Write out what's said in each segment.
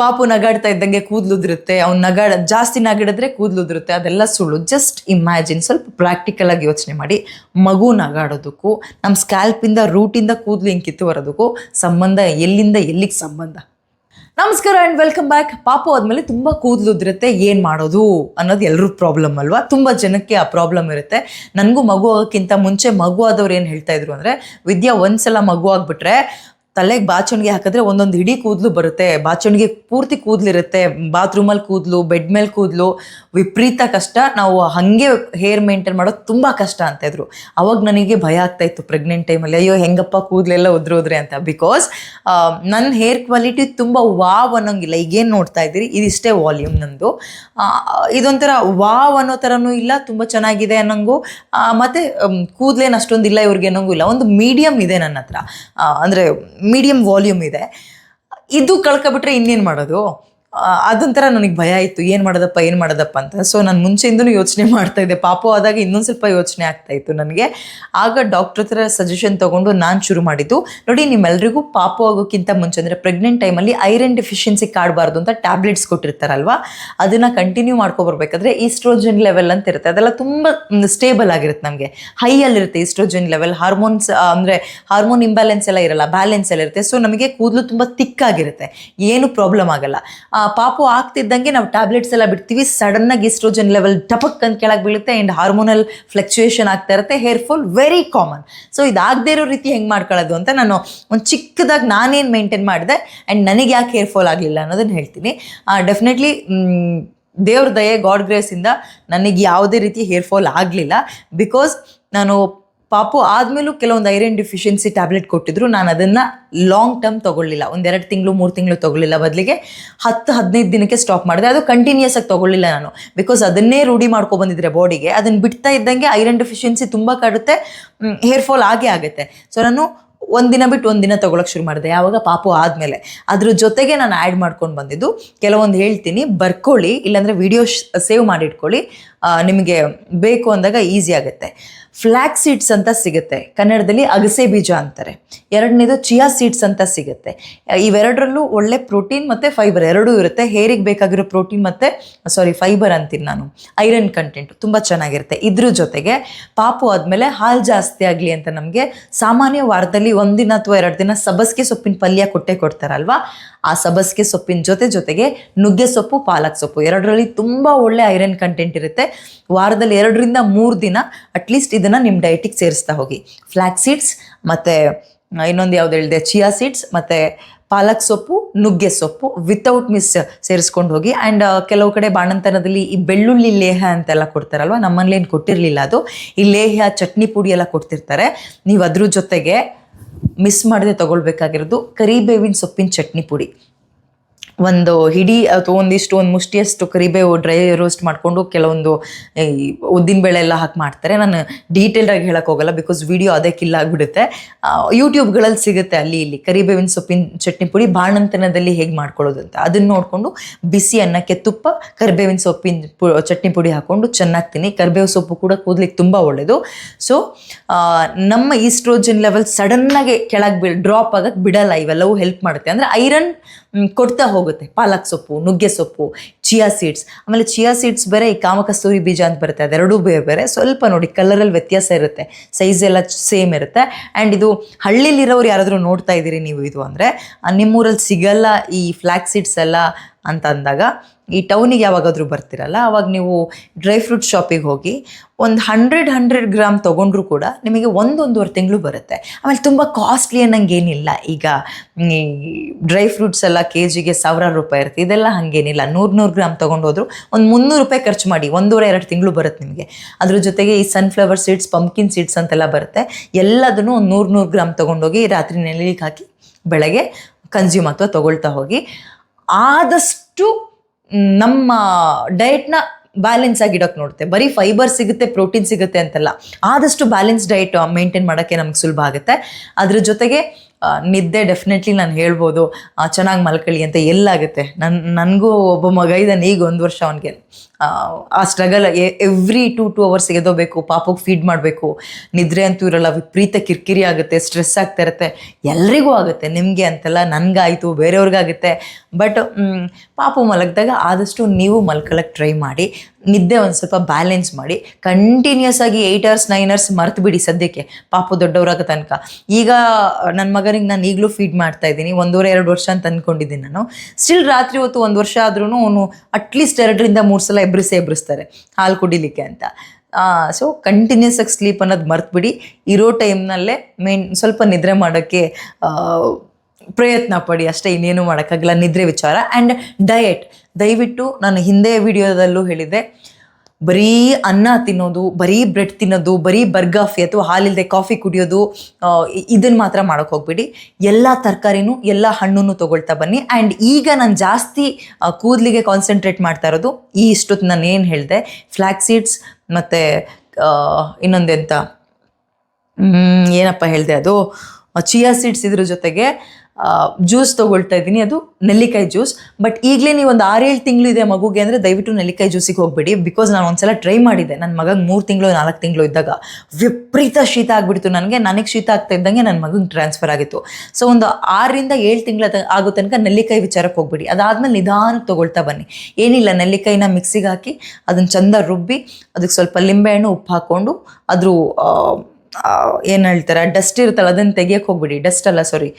ಪಾಪು ನಗಾಡ್ತಾ ಇದ್ದಂಗೆ ಕೂದಲು ಉದುರುತ್ತೆ ಅವ್ನು ನಗಾಡ, ಜಾಸ್ತಿ ನಗಾಡಿದ್ರೆ ಕೂದಲು ಉದುರುತ್ತೆ ಅದೆಲ್ಲ ಸುಳ್ಳು. ಜಸ್ಟ್ ಇಮ್ಯಾಜಿನ್ ಸ್ವಲ್ಪ ಪ್ರಾಕ್ಟಿಕಲ್ ಆಗಿ ಯೋಚನೆ ಮಾಡಿ. ಮಗು ನಗಾಡೋದಕ್ಕೂ ನಮ್ಮ ಸ್ಕ್ಯಾಲ್ಪಿಂದ ರೂಟಿಂದ ಕೂದಲು ಹಿಂಗೆ ಕಿತ್ತು ಬರೋದಕ್ಕೂ ಸಂಬಂಧ ಎಲ್ಲಿಂದ ಎಲ್ಲಿಗೆ ಸಂಬಂಧ? ನಮಸ್ಕಾರ ಆ್ಯಂಡ್ ವೆಲ್ಕಮ್ ಬ್ಯಾಕ್ ಪಾಪು ಆದಮೇಲೆ ತುಂಬ ಕೂದಲುದಿರುತ್ತೆ, ಏನು ಮಾಡೋದು ಅನ್ನೋದು ಎಲ್ಲರೂ ಪ್ರಾಬ್ಲಮ್ ಅಲ್ವಾ? ತುಂಬ ಜನಕ್ಕೆ ಆ ಪ್ರಾಬ್ಲಮ್ ಇರುತ್ತೆ. ನನಗೂ ಮಗು ಆಗೋಕ್ಕಿಂತ ಮುಂಚೆ ಮಗು ಆದವ್ರು ಏನು ಹೇಳ್ತಾ ಇದ್ರು ಅಂದರೆ, ವಿದ್ಯಾ ಒಂದ್ಸಲ ಮಗು ಆಗ್ಬಿಟ್ರೆ ತಲೆಗೆ ಬಾಚಣಿಗೆ ಹಾಕಿದ್ರೆ ಒಂದೊಂದು ಹಿಡಿ ಕೂದಲು ಬರುತ್ತೆ. ಬಾಚಣಿಗೆ ಪೂರ್ತಿ ಕೂದಲಿರುತ್ತೆ ಬಾತ್ರೂಮಲ್ಲಿ ಕೂದಲು ಬೆಡ್ ಮೇಲೆ ಕೂದಲು, ವಿಪರೀತ ಕಷ್ಟ. ನಾವು ಹಾಗೆ ಹೇರ್ ಮೇಂಟೈನ್ ಮಾಡೋದು ತುಂಬ ಕಷ್ಟ ಅಂತ ಇದ್ರು. ಅವಾಗ ನನಗೆ ಭಯ ಆಗ್ತಾ ಇತ್ತು ಪ್ರೆಗ್ನೆಂಟ್ ಟೈಮಲ್ಲಿ ಅಯ್ಯೋ, ಹೆಂಗಪ್ಪ ಕೂದಲೆಲ್ಲ ಉದ್ರೋದ್ರೆ ಅಂತ. ಬಿಕಾಸ್ ನನ್ನ ಹೇರ್ ಕ್ವಾಲಿಟಿ ತುಂಬ ವಾವ್ ಅನ್ನೋಂಗಿಲ್ಲ. ಈಗೇನು ನೋಡ್ತಾ ಇದ್ದೀರಿ? ಇದಿಷ್ಟೇ ವಾಲ್ಯೂಮ್ ನಂದು. ಇದೊಂಥರ ವಾವ್ ಅನ್ನೋ ಥರನೂ ಇಲ್ಲ. ತುಂಬ ಚೆನ್ನಾಗಿದೆ ಅನ್ನೋಂಗು. ಮತ್ತು ಕೂದಲೇನು ಅಷ್ಟೊಂದಿಲ್ಲ ಇವ್ರಿಗೆ ಅನ್ನೋಂಗೂ ಇಲ್ಲ. ಒಂದು ಮೀಡಿಯಮ್ ಇದೆ ನನ್ನ ಹತ್ರ. ಅಂದ್ರೆ ಮೀಡಿಯಮ್ ವಾಲ್ಯೂಮ್ ಇದೆ. ಇದು ಕಳ್ಕೊಬಿಟ್ರೆ ಇನ್ನೇನು ಮಾಡೋದು? ಅದೊಂಥರ ನನಗೆ ಭಯ ಇತ್ತು. ಏನು ಮಾಡೋದಪ್ಪ ಏನು ಮಾಡೋದಪ್ಪ ಅಂತ. ಸೊ ನಾನು ಮುಂಚೆಯಿಂದನೂ ಯೋಚನೆ ಮಾಡ್ತಾ ಇದ್ದೆ. ಪಾಪು ಆದಾಗ ಇನ್ನೊಂದು ಸ್ವಲ್ಪ ಯೋಚನೆ ಆಗ್ತಾ ಇತ್ತು ನನಗೆ. ಆಗ ಡಾಕ್ಟ್ರ ಹತ್ರ ಸಜೆಷನ್ ತೊಗೊಂಡು ನಾನು ಶುರು ಮಾಡಿದ್ದು, ನೋಡಿ ನಿಮ್ಮೆಲ್ಲರಿಗೂ ಪಾಪು ಆಗೋಕ್ಕಿಂತ ಮುಂಚೆ, ಅಂದರೆ ಪ್ರೆಗ್ನೆಂಟ್ ಟೈಮಲ್ಲಿ ಐರನ್ ಡೆಫಿಷಿಯನ್ಸಿ ಕಾಡಬಾರ್ದು ಅಂತ ಟ್ಯಾಬ್ಲೆಟ್ಸ್ ಕೊಟ್ಟಿರ್ತಾರಲ್ವ? ಅದನ್ನು ಕಂಟಿನ್ಯೂ ಮಾಡ್ಕೊಬರ್ಬೇಕಾದ್ರೆ ಈಸ್ಟ್ರೋಜನ್ ಲೆವೆಲ್ ಅಂತ ಇರುತ್ತೆ. ಅದೆಲ್ಲ ತುಂಬ ಸ್ಟೇಬಲ್ ಆಗಿರುತ್ತೆ ನಮಗೆ. ಹೈಯಲ್ಲಿರುತ್ತೆ ಈಸ್ಟ್ರೋಜನ್ ಲೆವೆಲ್ ಹಾರ್ಮೋನ್ಸ್ ಅಂದರೆ ಹಾರ್ಮೋನ್ ಇಂಬ್ಯಾಲೆನ್ಸ್ ಎಲ್ಲ ಇರಲ್ಲ ಬ್ಯಾಲೆನ್ಸ್ ಎಲ್ಲ ಇರುತ್ತೆ. ಸೊ ನಮಗೆ ಕೂದಲು ತುಂಬ ತಿಕ್ಕಾಗಿರುತ್ತೆ ಏನು ಪ್ರಾಬ್ಲಮ್ ಆಗಲ್ಲ. ಪಾಪು ಆಗ್ತಿದ್ದಂಗೆ ನಾವು ಟ್ಯಾಬ್ಲೆಟ್ಸ್ ಎಲ್ಲ ಬಿಡ್ತೀವಿ. ಸಡನ್ನಾಗಿ ಈಸ್ಟ್ರೋಜನ್ ಲೆವೆಲ್ ಟಪಕ್ ಅಂತ ಕೆಳಗೆ ಬೀಳುತ್ತೆ ಆ್ಯಂಡ್ ಹಾರ್ಮೋನಲ್ ಫ್ಲಕ್ಚುಯೇಷನ್ ಆಗ್ತಾ ಇರುತ್ತೆ. Hair fall very common so ಇದಾಗದೇ ಇರೋ ರೀತಿ ಹೆಂಗೆ ಮಾಡ್ಕೊಳ್ಳೋದು ಅಂತ ನಾನು ಒಂದು ಚಿಕ್ಕದಾಗಿ ನಾನೇನು ಮೇಂಟೈನ್ ಮಾಡಿದೆ ಆ್ಯಂಡ್ ನನಗೆ ಯಾಕೆ ಹೇರ್ ಫಾಲ್ ಆಗಲಿಲ್ಲ ಅನ್ನೋದನ್ನು ಹೇಳ್ತೀನಿ. ಡೆಫಿನೆಟ್ಲಿ ದೇವ್ರ ದಯೆ ಗಾಡ್ ಗ್ರೇಸಿಂದ ನನಗೆ ಯಾವುದೇ ರೀತಿ ಹೇರ್ ಫಾಲ್ ಆಗಲಿಲ್ಲ. ಬಿಕಾಸ್ ನಾನು ಪಾಪು ಆದಮೇಲೂ ಕೆಲವೊಂದು ಐರನ್ ಡಿಫಿಷಿಯನ್ಸಿ ಟ್ಯಾಬ್ಲೆಟ್ ಕೊಟ್ಟಿದ್ರು. ನಾನು ಅದನ್ನು ಲಾಂಗ್ ಟರ್ಮ್ ತೊಗೊಳ್ಳಿಲ್ಲ. ಒಂದೆರಡು ತಿಂಗಳು, ಮೂರು ತಿಂಗಳು ತೊಗೊಳ್ಳಿಲ್ಲ ಬದಲಿಗೆ. ಹತ್ತು, ಹದಿನೈದು ದಿನಕ್ಕೆ ಸ್ಟಾಪ್ ಮಾಡಿದೆ. ಅದು ಕಂಟಿನ್ಯೂಸ್ ಆಗಿ ತೊಗೊಳ್ಳಿಲ್ಲ ನಾನು. ಬಿಕಾಸ್ ಅದನ್ನೇ ರೂಢಿ ಮಾಡ್ಕೊ ಬಂದಿದ್ರೆ ಬಾಡಿಗೆ ಅದನ್ನು ಬಿಡ್ತಾ ಇದ್ದಂಗೆ ಐರನ್ ಡೆಫಿಷಿಯನ್ಸಿ ತುಂಬ ಕಾಡುತ್ತೆ. ಹೇರ್ ಫಾಲ್ ಆಗೇ ಆಗುತ್ತೆ. ಸೊ ನಾನು ಒಂದಿನ ಬಿಟ್ಟು ಒಂದಿನ ತೊಗೊಳಕ್ಕೆ ಶುರು ಮಾಡಿದೆ. ಯಾವಾಗ ಪಾಪು ಆದಮೇಲೆ. ಅದ್ರ ಜೊತೆಗೆ ನಾನು ಆ್ಯಡ್ ಮಾಡ್ಕೊಂಡು ಬಂದಿದ್ದು, ಕೆಲವೊಂದು ಹೇಳ್ತೀನಿ. ಬರ್ಕೊಳ್ಳಿ, ಇಲ್ಲಾಂದರೆ ವಿಡಿಯೋ ಸೇವ್ ಮಾಡಿ ಇಟ್ಕೊಳ್ಳಿ ನಿಮಗೆ ಬೇಕು ಅಂದಾಗ ಈಸಿ ಆಗುತ್ತೆ. ಫ್ಲ್ಯಾಕ್ ಸೀಡ್ಸ್ ಅಂತ ಸಿಗುತ್ತೆ. ಕನ್ನಡದಲ್ಲಿ ಅಗಸೆ ಬೀಜ ಅಂತಾರೆ. ಎರಡನೇದು ಚಿಯಾ ಸೀಡ್ಸ್ ಅಂತ ಸಿಗುತ್ತೆ. ಇವೆರಡರಲ್ಲೂ ಒಳ್ಳೆ ಪ್ರೋಟೀನ್ ಮತ್ತು ಫೈಬರ್ ಎರಡೂ ಇರುತ್ತೆ. ಹೇರಿಗೆ ಬೇಕಾಗಿರೋ ಪ್ರೋಟೀನ್ ಮತ್ತು ಸಾರಿ ಫೈಬರ್ ಅಂತೀನಿ ನಾನು. ಐರನ್ ಕಂಟೆಂಟ್ ತುಂಬ ಚೆನ್ನಾಗಿರುತ್ತೆ. ಇದ್ರ ಜೊತೆಗೆ ಪಾಪು ಆದಮೇಲೆ ಹಾಲು ಜಾಸ್ತಿ ಆಗಲಿ ಅಂತ ನಮಗೆ ಸಾಮಾನ್ಯ ವಾರದಲ್ಲಿ ಒಂದಿನ ಅಥವಾ ಎರಡು ದಿನ ಸಬಸ್ಗೆ ಸೊಪ್ಪಿನ ಪಲ್ಯ ಕೊಟ್ಟೆ ಕೊಡ್ತಾರಲ್ವಾ? ಆ ಸಬಸ್ಗೆ ಸೊಪ್ಪಿನ ಜೊತೆ ಜೊತೆಗೆ ನುಗ್ಗೆ ಸೊಪ್ಪು, ಪಾಲಕ್ ಸೊಪ್ಪು. ಎರಡರಲ್ಲಿ ತುಂಬ ಒಳ್ಳೆ ಐರನ್ ಕಂಟೆಂಟ್ ಇರುತ್ತೆ. ವಾರದಲ್ಲಿ ಎರಡರಿಂದ ಮೂರು ದಿನ ಅಟ್ಲೀಸ್ಟ್ ಇದನ್ನು ನಿಮ್ಮ ಡಯಟಿಗೆ ಸೇರಿಸ್ತಾ ಹೋಗಿ. ಫ್ಲ್ಯಾಕ್ ಸೀಡ್ಸ್ ಮತ್ತು ಇನ್ನೊಂದು ಯಾವ್ದು ಹೇಳಿದೆ? ಚಿಯಾ ಸೀಡ್ಸ್ ಮತ್ತು ಪಾಲಕ್ ಸೊಪ್ಪು, ನುಗ್ಗೆ ಸೊಪ್ಪು ವಿತೌಟ್ ಮಿಸ್ ಸೇರಿಸ್ಕೊಂಡು ಹೋಗಿ. ಆ್ಯಂಡ್ ಕೆಲವು ಕಡೆ ಬಾಣಂತನದಲ್ಲಿ ಈ ಬೆಳ್ಳುಳ್ಳಿ ಲೇಹ ಅಂತೆಲ್ಲ ಕೊಡ್ತಾರಲ್ವ? ನಮ್ಮಲ್ಲಿ ಏನು ಕೊಟ್ಟಿರಲಿಲ್ಲ ಅದು. ಈ ಲೇಹ, ಚಟ್ನಿ ಪುಡಿ ಎಲ್ಲ ಕೊಡ್ತಿರ್ತಾರೆ. ನೀವು ಅದ್ರ ಜೊತೆಗೆ ಮಿಸ್ ಮಾಡದೆ ತಗೊಳ್ಬೇಕಾಗಿರೋದು ಕರಿಬೇವಿನ ಸೊಪ್ಪಿನ ಚಟ್ನಿ ಪುಡಿ. ಒಂದು ಹಿಡಿ ಅಥವಾ ಒಂದಿಷ್ಟು ಒಂದು ಮುಷ್ಟಿಯಷ್ಟು ಕರಿಬೇವು ಡ್ರೈ ರೋಸ್ಟ್ ಮಾಡಿಕೊಂಡು ಕೆಲವೊಂದು ಉದ್ದಿನ ಬೇಳೆ ಎಲ್ಲ ಹಾಕಿ ಮಾಡ್ತಾರೆ. ನಾನು ಡೀಟೇಲ್ಡಾಗಿ ಹೇಳಕ್ಕೆ ಹೋಗಲ್ಲ ಬಿಕಾಸ್ ವಿಡಿಯೋ ಅದೇ ಕಿಲ್ಲ ಆಗಿಬಿಡುತ್ತೆ. ಯೂಟ್ಯೂಬ್ಗಳಲ್ಲಿ ಸಿಗುತ್ತೆ ಅಲ್ಲಿ ಇಲ್ಲಿ. ಕರಿಬೇವಿನ ಸೊಪ್ಪಿನ ಚಟ್ನಿ ಪುಡಿ ಬಾಣಂತನದಲ್ಲಿ ಹೇಗೆ ಮಾಡ್ಕೊಳ್ಳೋದು ಅಂತ. ಅದನ್ನು ನೋಡಿಕೊಂಡು ಬಿಸಿ ಅನ್ನಕ್ಕೆ ತುಪ್ಪ, ಕರಿಬೇವಿನ ಸೊಪ್ಪಿನ ಪು, ಚಟ್ನಿ ಪುಡಿ ಹಾಕ್ಕೊಂಡು ಚೆನ್ನಾಗಿ ತಿನ್ನಿ. ಕರಿಬೇವು ಸೊಪ್ಪು ಕೂಡ ಕೂದಲಿಕ್ಕೆ ತುಂಬ ಒಳ್ಳೆಯದು ಸೊ ನಮ್ಮ ಈಸ್ಟ್ರೋಜನ್ ಲೆವೆಲ್ ಸಡನ್ನಾಗಿ ಕೆಳಗೆ ಬಿ ಡ್ರಾಪ್ ಆಗಕ್ಕೆ ಬಿಡಲ್ಲ. ಇವೆಲ್ಲವೂ ಹೆಲ್ಪ್ ಮಾಡುತ್ತೆ. ಅಂದರೆ ಐರನ್ ಕೊಡ್ತಾ ಹೋಗುತ್ತೆ. ಪಾಲಕ್ ಸೊಪ್ಪು, ನುಗ್ಗೆ ಸೊಪ್ಪು, ಚಿಯಾ ಸೀಡ್ಸ್. ಆಮೇಲೆ ಚಿಯಾ ಸೀಡ್ಸ್ ಬೇರೆ, ಈ ಕಾಮಕಸ್ತೂರಿ ಬೀಜ ಅಂತ ಬರುತ್ತೆ. ಅದೆರಡೂ ಬೇರೆ ಬೇರೆ. ಸ್ವಲ್ಪ ನೋಡಿ ಕಲರಲ್ಲಿ ವ್ಯತ್ಯಾಸ ಇರುತ್ತೆ. ಸೈಜ್ ಎಲ್ಲ ಸೇಮ್ ಇರುತ್ತೆ. ಆ್ಯಂಡ್ ಇದು ಹಳ್ಳಿಲಿರೋರು ಯಾರಾದರೂ ನೋಡ್ತಾ ಇದ್ದೀರಿ ನೀವು ಇದು ಅಂದರೆ ನಿಮ್ಮೂರಲ್ಲಿ ಸಿಗಲ್ಲ ಈ ಫ್ಲ್ಯಾಕ್ ಸೀಡ್ಸ್ ಎಲ್ಲ ಅಂತ ಅಂದಾಗ, ಈ ಟೌನಿಗೆ ಯಾವಾಗಾದರೂ ಬರ್ತಿರಲ್ಲ, ಅವಾಗ ನೀವು ಡ್ರೈ ಫ್ರೂಟ್ ಶಾಪಿಗೆ ಹೋಗಿ ಒಂದು ಹಂಡ್ರೆಡ್ ಹಂಡ್ರೆಡ್ ಗ್ರಾಮ್ ತೊಗೊಂಡ್ರು ಕೂಡ ನಿಮಗೆ ಒಂದೊಂದುವರೆ ತಿಂಗಳು ಬರುತ್ತೆ. ಆಮೇಲೆ ತುಂಬ ಕಾಸ್ಟ್ಲಿ ಅನ್ನಂಗೇನಿಲ್ಲ. ಈಗ, ಈ ಡ್ರೈ ಫ್ರೂಟ್ಸ್ ಎಲ್ಲ ಕೆ ಜಿಗೆ ಸಾವಿರಾರು ರೂಪಾಯಿ ಇರುತ್ತೆ. ಇದೆಲ್ಲ ಹಾಗೇನಿಲ್ಲ. ನೂರು ನೂರು ಗ್ರಾಮ್ ತೊಗೊಂಡು ಹೋದ್ರು ಒಂದು ಮುನ್ನೂರು ರೂಪಾಯಿ ಖರ್ಚು ಮಾಡಿ, ಒಂದೂವರೆ, ಎರಡು ತಿಂಗಳು ಬರುತ್ತೆ ನಿಮಗೆ. ಅದ್ರ ಜೊತೆಗೆ ಈ ಸನ್ಫ್ಲವರ್ ಸೀಡ್ಸ್ ಪಂಪ್ಕಿನ್ ಸೀಡ್ಸ್ ಅಂತೆಲ್ಲ ಬರುತ್ತೆ. ಎಲ್ಲದನ್ನು ಒಂದು ನೂರು ನೂರು ಗ್ರಾಮ್ ತೊಗೊಂಡೋಗಿ ರಾತ್ರಿ ನೆಲಿಗೆ ಹಾಕಿ ಬೆಳಗ್ಗೆ ಕನ್ಸ್ಯೂಮ್ ಅಥವಾ ತೊಗೊಳ್ತಾ ಹೋಗಿ ಆದಷ್ಟು ನಮ್ಮ ಡಯಟ್ನ ಬ್ಯಾಲೆನ್ಸ್ ಆಗಿ ಇಡೋಕೆ ನೋಡುತ್ತೆ. ಬರೀ ಫೈಬರ್ ಸಿಗುತ್ತೆ ಪ್ರೋಟೀನ್ ಸಿಗುತ್ತೆ ಅಂತಲ್ಲ. ಆದಷ್ಟು ಬ್ಯಾಲೆನ್ಸ್ ಡಯಟ್ ಮೇಂಟೈನ್ ಮಾಡೋಕ್ಕೆ ನಮ್ಗೆ ಸುಲಭ ಆಗುತ್ತೆ. ಅದ್ರ ಜೊತೆಗೆ ನಿದ್ದೆ ಡೆಫಿನೆಟ್ಲಿ ನಾನು ಹೇಳ್ಬೋದು ಚೆನ್ನಾಗಿ ಮಲ್ಕೊಳ್ಳಿ ಅಂತ ಎಲ್ಲಾಗುತ್ತೆ ನನ್ನ ನನಗೂ ಒಬ್ಬ ಮಗ ಇದ್ದಾನೆ ಈಗ ಒಂದು ವರ್ಷ ಅವನಿಗೆ. ಆ struggle every two two hours ಎದೋಬೇಕು ಪಾಪಕ್ಕೆ ಫೀಡ್ ಮಾಡಬೇಕು. ನಿದ್ರೆ ಅಂತೂ ಇರಲ್ಲ, ವಿಪರೀತ ಕಿರಿಕಿರಿ ಆಗುತ್ತೆ ಸ್ಟ್ರೆಸ್ ಆಗ್ತಾ ಇರುತ್ತೆ. ಎಲ್ರಿಗೂ ಆಗುತ್ತೆ, ನಿಮಗೆ ಅಂತೆಲ್ಲ ನನಗಾಯಿತು, ಬೇರೆಯವ್ರಿಗಾಗುತ್ತೆ. ಬಟ್ ಪಾಪು ಮಲಗಿದಾಗ ಆದಷ್ಟು ನೀವು ಮಲ್ಕೊಳ್ಳೋಕ್ಕೆ ಟ್ರೈ ಮಾಡಿ. ನಿದ್ದೆ ಒಂದು ಸ್ವಲ್ಪ ಬ್ಯಾಲೆನ್ಸ್ ಮಾಡಿ ಕಂಟಿನ್ಯೂಸ್ ಆಗಿ ಏಯ್ಟ್ ಅವರ್ಸ್ ನೈನ್ ಅವರ್ಸ್ ಮರ್ತು ಬಿಡಿ ಸದ್ಯಕ್ಕೆ. ಪಾಪ ದೊಡ್ಡವರಾಗ ತನಕ. ಈಗ ನನ್ನ ಮಗನಿಗೆ ನಾನು ಈಗಲೂ ಫೀಡ್ ಮಾಡ್ತಾ ಇದ್ದೀನಿ, ಒಂದೂವರೆ, ಎರಡು ವರ್ಷ ಅಂತ ಅಂದ್ಕೊಂಡಿದ್ದೀನಿ ನಾನು. ಸ್ಟಿಲ್ ರಾತ್ರಿ ಹೊತ್ತು ಒಂದು ವರ್ಷ ಆದ್ರೂ ಅವನು ಅಟ್ಲೀಸ್ಟ್ ಎರಡರಿಂದ ಮೂರು ಸಲ ಎಬ್ರಿಸೇ ಎಬ್ರಿಸ್ತಾರೆ, ಹಾಲು ಕುಡಿಲಿಕ್ಕೆ ಅಂತ. ಸೊ ಕಂಟಿನ್ಯೂಸ್ ಆಗಿ ಸ್ಲೀಪ್ ಅನ್ನೋದು ಮರ್ತ್ಬಿಡಿ ಇರೋ ಟೈಮ್ನಲ್ಲೇ ಮೇನ್ ಸ್ವಲ್ಪ ನಿದ್ರೆ ಮಾಡೋಕ್ಕೆ ಪ್ರಯತ್ನ ಪಡಿ. ಅಷ್ಟೇ ಇನ್ನೇನು ಮಾಡೋಕ್ಕಾಗಲ್ಲ, ನಿದ್ರೆ ವಿಚಾರ. ಆ್ಯಂಡ್ ಡಯಟ್ ದಯವಿಟ್ಟು ನಾನು ಹಿಂದೆ ವಿಡಿಯೋದಲ್ಲೂ ಹೇಳಿದ್ದೆ ಬರೀ ಅನ್ನ ತಿನ್ನೋದು, ಬರೀ ಬ್ರೆಡ್ ತಿನ್ನೋದು, ಬರೀ ಬರ್ಗಾಫಿ ಅಥವಾ ಹಾಲಿಲ್ಲದೆ ಕಾಫಿ ಕುಡಿಯೋದು ಇದನ್ನು ಮಾತ್ರ ಮಾಡೋಕ್ಕೆ ಹೋಗ್ಬೇಡಿ. ಎಲ್ಲ ತರಕಾರಿನೂ, ಎಲ್ಲ ಹಣ್ಣನ್ನು ತೊಗೊಳ್ತಾ ಬನ್ನಿ. ಆ್ಯಂಡ್ ಈಗ ನಾನು ಜಾಸ್ತಿ ಕೂದಲಿಗೆ ಕಾನ್ಸಂಟ್ರೇಟ್ ಮಾಡ್ತಾ ಇರೋದು, ಈ ಇಷ್ಟೊತ್ತು ನಾನು ಏನು ಹೇಳಿದೆ ಫ್ಲ್ಯಾಕ್ ಸೀಡ್ಸ್ ಮತ್ತು ಇನ್ನೊಂದೆಂತ ಏನಪ್ಪ ಹೇಳಿದೆ ಅದು ಚಿಯಾ ಸೀಡ್ಸ್ ಇದ್ರ ಜೊತೆಗೆ ಜ್ಯೂಸ್ ತೊಗೊಳ್ತಾ ಇದ್ದೀನಿ. ಅದು ನೆಲ್ಲಿಕಾಯಿ ಜ್ಯೂಸ್. ಬಟ್ ಈಗಲೇ ನೀವು ಒಂದು ಆರೇಳು ತಿಂಗಳು ಇದೆ ಮಗುಗೆ ಅಂದರೆ ದಯವಿಟ್ಟು ನೆಲ್ಲಿಕಾಯಿ ಜ್ಯೂಸಿಗೆ ಹೋಗ್ಬೇಡಿ. ಬಿಕಾಸ್ ನಾನು ಒಂದ್ಸಲ ಟ್ರೈ ಮಾಡಿದೆ ನನ್ನ ಮಗಗೆ ಮೂರು ತಿಂಗಳು, ನಾಲ್ಕು ತಿಂಗಳು ಇದ್ದಾಗ. ವಿಪರೀತ ಶೀತ ಆಗಿಬಿಡ್ತು ನನಗೆ. ನನಗೆ ಶೀತ ಆಗ್ತಾ ಇದ್ದಂಗೆ ನನ್ನ ಮಗಂಗೆ ಟ್ರಾನ್ಸ್ಫರ್ ಆಗಿತ್ತು. ಸೊ ಒಂದು ಆರರಿಂದ ಏಳು ತಿಂಗಳ ಆಗೋ ತನಕ ನೆಲ್ಲಿಕಾಯಿ ವಿಚಾರಕ್ಕೆ ಹೋಗ್ಬೇಡಿ. ಅದಾದ್ಮೇಲೆ ನಿಧಾನಕ್ಕೆ ತೊಗೊಳ್ತಾ ಬನ್ನಿ. ಏನಿಲ್ಲ, ನೆಲ್ಲಿಕಾಯಿನ ಮಿಕ್ಸಿಗೆ ಹಾಕಿ ಅದನ್ನು ಚಂದ ರುಬ್ಬಿ ಅದಕ್ಕೆ ಸ್ವಲ್ಪ ಲಿಂಬೆಹಣ್ಣು ಉಪ್ಪು ಹಾಕ್ಕೊಂಡು ಅದ್ರ ಏನು ಹೇಳ್ತಾರೆ ಡಸ್ಟ್ ಇರುತ್ತಲ್ಲ, ಅದನ್ನು ತೆಗಿಯಕ್ಕೆ ಹೋಗ್ಬಿಡಿ. ಡಸ್ಟ್ ಅಲ್ಲ ಸಾರಿ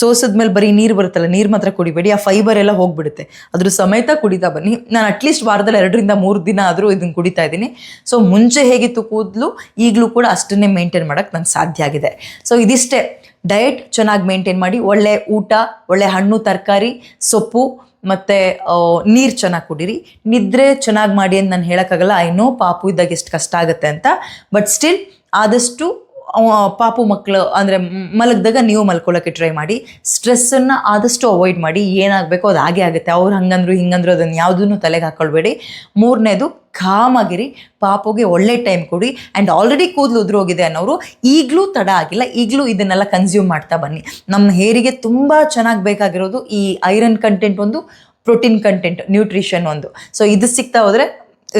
ಸೋಸದ ಬರೀ ನೀರು ಬರುತ್ತಲ್ಲ, ನೀರು ಮಾತ್ರ ಕುಡಿಬೇಡಿ, ಆ ಫೈಬರ್ ಎಲ್ಲ ಹೋಗ್ಬಿಡುತ್ತೆ. ಅದ್ರ ಸಮೇತ ಕುಡಿತಾ ಬನ್ನಿ. ನಾನು ಅಟ್ಲೀಸ್ಟ್ ವಾರದಲ್ಲಿ ಎರಡರಿಂದ ಮೂರು ದಿನ ಆದರೂ ಇದನ್ನು ಕುಡಿತಾ ಇದ್ದೀನಿ. ಸೊ ಮುಂಚೆ ಹೇಗಿತ್ತು ಕೂದಲು, ಈಗಲೂ ಕೂಡ ಅಷ್ಟನ್ನೇ ಮೇಂಟೈನ್ ಮಾಡೋಕ್ಕೆ ನಂಗೆ ಸಾಧ್ಯ ಆಗಿದೆ. ಸೊ ಇದಿಷ್ಟೇ. ಡಯಟ್ ಚೆನ್ನಾಗಿ ಮೇಂಟೈನ್ ಮಾಡಿ, ಒಳ್ಳೆ ಊಟ, ಒಳ್ಳೆ ಹಣ್ಣು, ತರಕಾರಿ, ಸೊಪ್ಪು, ಮತ್ತು ನೀರು ಚೆನ್ನಾಗಿ ಕುಡೀರಿ. ನಿದ್ರೆ ಚೆನ್ನಾಗಿ ಮಾಡಿ ಅಂತ ನಾನು ಹೇಳೋಕ್ಕಾಗಲ್ಲ. ಐ ನೋ ಪಾಪು ಇದ್ದಾಗ ಎಷ್ಟು ಕಷ್ಟ ಆಗುತ್ತೆ ಅಂತ. ಬಟ್ ಸ್ಟಿಲ್ ಆದಷ್ಟು ಪಾಪು ಮಕ್ಕಳು ಅಂದರೆ ಮಲಗಿದಾಗ ನೀವು ಮಲ್ಕೊಳ್ಳೋಕ್ಕೆ ಟ್ರೈ ಮಾಡಿ. ಸ್ಟ್ರೆಸ್ಸನ್ನು ಆದಷ್ಟು ಅವಾಯ್ಡ್ ಮಾಡಿ. ಏನಾಗಬೇಕೋ ಅದು ಹಾಗೆ ಆಗುತ್ತೆ. ಅವ್ರು ಹಂಗಂದ್ರು, ಹಿಂಗಂದ್ರು, ಅದನ್ನು ಯಾವುದನ್ನು ತಲೆಗೆ ಹಾಕ್ಕೊಳ್ಬೇಡಿ ಮೂರನೇದು, ಕಾಮಾಗಿರಿ. ಪಾಪುಗೆ ಒಳ್ಳೆ ಟೈಮ್ ಕೊಡಿ. ಆ್ಯಂಡ್ ಆಲ್ರೆಡಿ ಕೂದಲು ಉದುರೋಗಿದೆ ಅನ್ನೋರು, ಈಗಲೂ ತಡ ಆಗಿಲ್ಲ. ಈಗಲೂ ಇದನ್ನೆಲ್ಲ ಕನ್ಸ್ಯೂಮ್ ಮಾಡ್ತಾ ಬನ್ನಿ. ನಮ್ಮ ಹೇರಿಗೆ ತುಂಬ ಚೆನ್ನಾಗಿ ಬೇಕಾಗಿರೋದು ಈ ಐರನ್ ಕಂಟೆಂಟ್ ಒಂದು ಪ್ರೋಟೀನ್ ಕಂಟೆಂಟ್ ನ್ಯೂಟ್ರಿಷನ್ ಒಂದು. ಸೊ ಇದು ಸಿಗ್ತಾ ಹೋದರೆ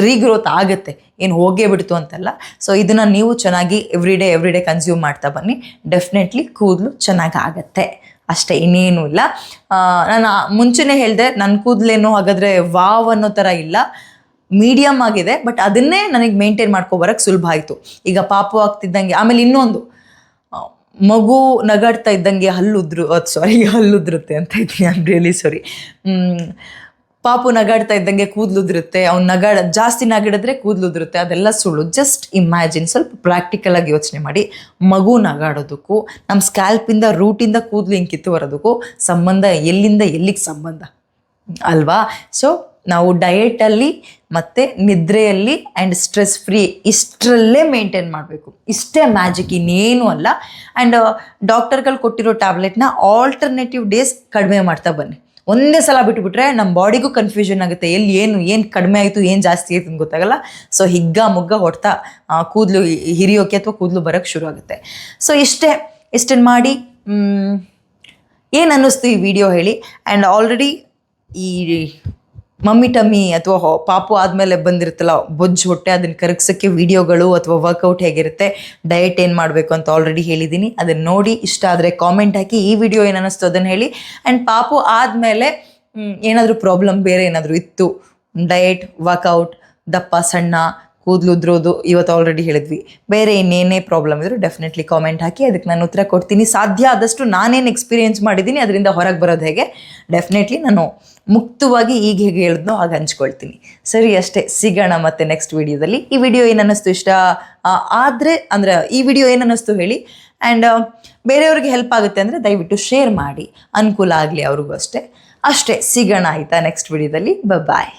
ರೀಗ್ರೋತ್ ಆಗುತ್ತೆ. ಏನು ಹೋಗೇ ಬಿಡ್ತು ಅಂತಲ್ಲ. ಸೊ ಇದನ್ನು ನೀವು ಚೆನ್ನಾಗಿ every day every day consume ಮಾಡ್ತಾ ಬನ್ನಿ. ಡೆಫಿನೆಟ್ಲಿ ಕೂದಲು ಚೆನ್ನಾಗಿ ಆಗುತ್ತೆ ಅಷ್ಟೇ, ಇನ್ನೇನೂ ಇಲ್ಲ. ನಾನು ಮುಂಚೆನೇ ಹೇಳಿದೆ ನನ್ನ ಕೂದಲೇನು ಹಾಗಾದರೆ ವಾವ್ ಅನ್ನೋ ಥರ ಇಲ್ಲ. ಮೀಡಿಯಮ್ ಆಗಿದೆ ಬಟ್ ಅದನ್ನೇ ನನಗೆ ಮೇಂಟೈನ್ ಮಾಡ್ಕೊಬರಕ್ಕೆ ಸುಲಭ ಆಯಿತು. ಈಗ ಪಾಪು ಆಗ್ತಿದ್ದಂಗೆ, ಆಮೇಲೆ ಇನ್ನೊಂದು. ಮಗು ನಗಾಡ್ತಾ ಇದ್ದಂಗೆ ಹಲ್ಲುದ್ರು, ಅದು ಸಾರಿ ಹಲ್ಲುದ್ರುತ್ತೆ ಅಂತ ಇದ್ದೀನಿ. ಐ ರಿಯಲಿ ಸಾರಿ ಪಾಪು ನಗಾಡ್ತಾ ಇದ್ದಂಗೆ ಕೂದ್ಲುದಿರುತ್ತೆ, ಅವ್ನು ನಗಾಡ, ಜಾಸ್ತಿ ನಗಾಡಿದ್ರೆ ಕೂದ್ಲುದಿರುತ್ತೆ, ಅದೆಲ್ಲ ಸುಳ್ಳು. ಜಸ್ಟ್ ಇಮ್ಯಾಜಿನ್ ಸ್ವಲ್ಪ ಪ್ರಾಕ್ಟಿಕಲ್ ಆಗಿ ಯೋಚನೆ ಮಾಡಿ. ಮಗು ನಗಾಡೋದಕ್ಕೂ ನಮ್ಮ ಸ್ಕ್ಯಾಲ್ಪಿಂದ ರೂಟಿಂದ ಕೂದಲು ಹಿಂಗೆ ಕಿತ್ತು ಬರೋದಕ್ಕೂ ಸಂಬಂಧ ಎಲ್ಲಿಂದ ಎಲ್ಲಿಗೆ ಸಂಬಂಧ? ಅಲ್ವಾ? ಸೊ ನಾವು ಡಯೆಟಲ್ಲಿ ಮತ್ತು ನಿದ್ರೆಯಲ್ಲಿ ಆ್ಯಂಡ್ ಸ್ಟ್ರೆಸ್ ಫ್ರೀ ಇಷ್ಟರಲ್ಲೇ ಮೇಂಟೈನ್ ಮಾಡಬೇಕು. ಇಷ್ಟೇ ಮ್ಯಾಜಿಕ್ ಇನ್ನೇನು ಅಲ್ಲ. ಆ್ಯಂಡ್ ಡಾಕ್ಟರ್ಗಳು ಕೊಟ್ಟಿರೋ ಟ್ಯಾಬ್ಲೆಟ್ನ ಆಲ್ಟರ್ನೇಟಿವ್ ಡೇಸ್ ಕಡಿಮೆ ಮಾಡ್ತಾ ಬನ್ನಿ. ಒಂದೇ ಸಲ ಬಿಟ್ಬಿಟ್ರೆ ನಮ್ಮ ಬಾಡಿಗೂ ಕನ್ಫ್ಯೂಷನ್ ಆಗುತ್ತೆ. ಎಲ್ಲಿ ಏನು ಏನು ಕಡಿಮೆ ಆಯಿತು, ಏನು ಜಾಸ್ತಿ ಆಯಿತು ಅಂತ ಗೊತ್ತಾಗಲ್ಲ. ಸೊ ಹಿಗ್ಗ ಮುಗ್ಗ ಹೊಡ್ತಾ ಕೂದಲು ಹಿರಿಯೋಕೆ ಅಥವಾ ಕೂದಲು ಬರೋಕ್ಕೆ ಶುರು ಆಗುತ್ತೆ. ಸೊ ಇಷ್ಟೇ ಇಷ್ಟನ್ನು ಮಾಡಿ ಏನು ಅನ್ನಿಸ್ತು ಈ ವಿಡಿಯೋ ಹೇಳಿ. ಆ್ಯಂಡ್ ಆಲ್ರೆಡಿ ಈ ಮಮ್ಮಿ, ಟಮ್ಮಿ ಅಥವಾ ಪಾಪು ಆದಮೇಲೆ ಬಂದಿರುತ್ತಲ್ಲ, ಬೊಜ್ಜು ಹೊಟ್ಟೆ ಅದನ್ನು ಕರಗಿಸೋಕ್ಕೆ ವೀಡಿಯೋಗಳು ಅಥವಾ ವರ್ಕೌಟ್ ಹೇಗಿರುತ್ತೆ ಡಯಟ್ ಏನು ಮಾಡಬೇಕು ಅಂತ ಆಲ್ರೆಡಿ ಹೇಳಿದ್ದೀನಿ ಅದನ್ನು ನೋಡಿ, ಇಷ್ಟ ಆದರೆ ಕಾಮೆಂಟ್ ಹಾಕಿ, ಈ ವಿಡಿಯೋ ಏನು ಅನ್ನಿಸ್ತು ಅದನ್ನು ಹೇಳಿ. ಆ್ಯಂಡ್ ಪಾಪು ಆದಮೇಲೆ ಏನಾದರೂ ಪ್ರಾಬ್ಲಮ್ ಬೇರೆ ಏನಾದರೂ ಇತ್ತು ಡಯಟ್ ವರ್ಕೌಟ್ ದಪ್ಪ, ಸಣ್ಣ, ಕೂದಲು ಉದ್ರೋದು, ಇವತ್ತು ಆಲ್ರೆಡಿ ಹೇಳಿದ್ವಿ. ಬೇರೆ ಇನ್ನೇನೇ ಪ್ರಾಬ್ಲಮ್ ಇದ್ದರೂ ಡೆಫಿನೆಟ್ಲಿ ಕಾಮೆಂಟ್ ಹಾಕಿ, ಅದಕ್ಕೆ ನಾನು ಉತ್ತರ ಕೊಡ್ತೀನಿ. ಸಾಧ್ಯ ಆದಷ್ಟು ನಾನೇನು ಎಕ್ಸ್ಪೀರಿಯೆನ್ಸ್ ಮಾಡಿದ್ದೀನಿ ಅದರಿಂದ ಹೊರಗೆ ಬರೋದು ಹೇಗೆ? ಡೆಫಿನೆಟ್ಲಿ ನಾನು ಮುಕ್ತವಾಗಿ ಈಗ ಹೇಗೆ ಹೇಳಿದ್ನೋ ಹಾಗೆ ಹಂಚ್ಕೊಳ್ತೀನಿ. ಸರಿ ಅಷ್ಟೇ, ಸಿಗೋಣ ಮತ್ತೆ ನೆಕ್ಸ್ಟ್ ವಿಡಿಯೋದಲ್ಲಿ ಈ ವಿಡಿಯೋ ಏನನ್ನಿಸ್ತು ಇಷ್ಟ? ಆದರೆ, ಅಂದರೆ ಈ ವಿಡಿಯೋ ಏನನ್ನಿಸ್ತು ಹೇಳಿ? ಆ್ಯಂಡ್ ಬೇರೆಯವ್ರಿಗೆ ಹೆಲ್ಪ್ ಆಗುತ್ತೆ ಅಂದರೆ ದಯವಿಟ್ಟು ಶೇರ್ ಮಾಡಿ. ಅನುಕೂಲ ಆಗಲಿ ಅವ್ರಿಗೂ ಅಷ್ಟೇ. ಅಷ್ಟೇ, ಸಿಗೋಣ ಆಯಿತಾ ನೆಕ್ಸ್ಟ್ ವಿಡಿಯೋದಲ್ಲಿ ಬಾಯ್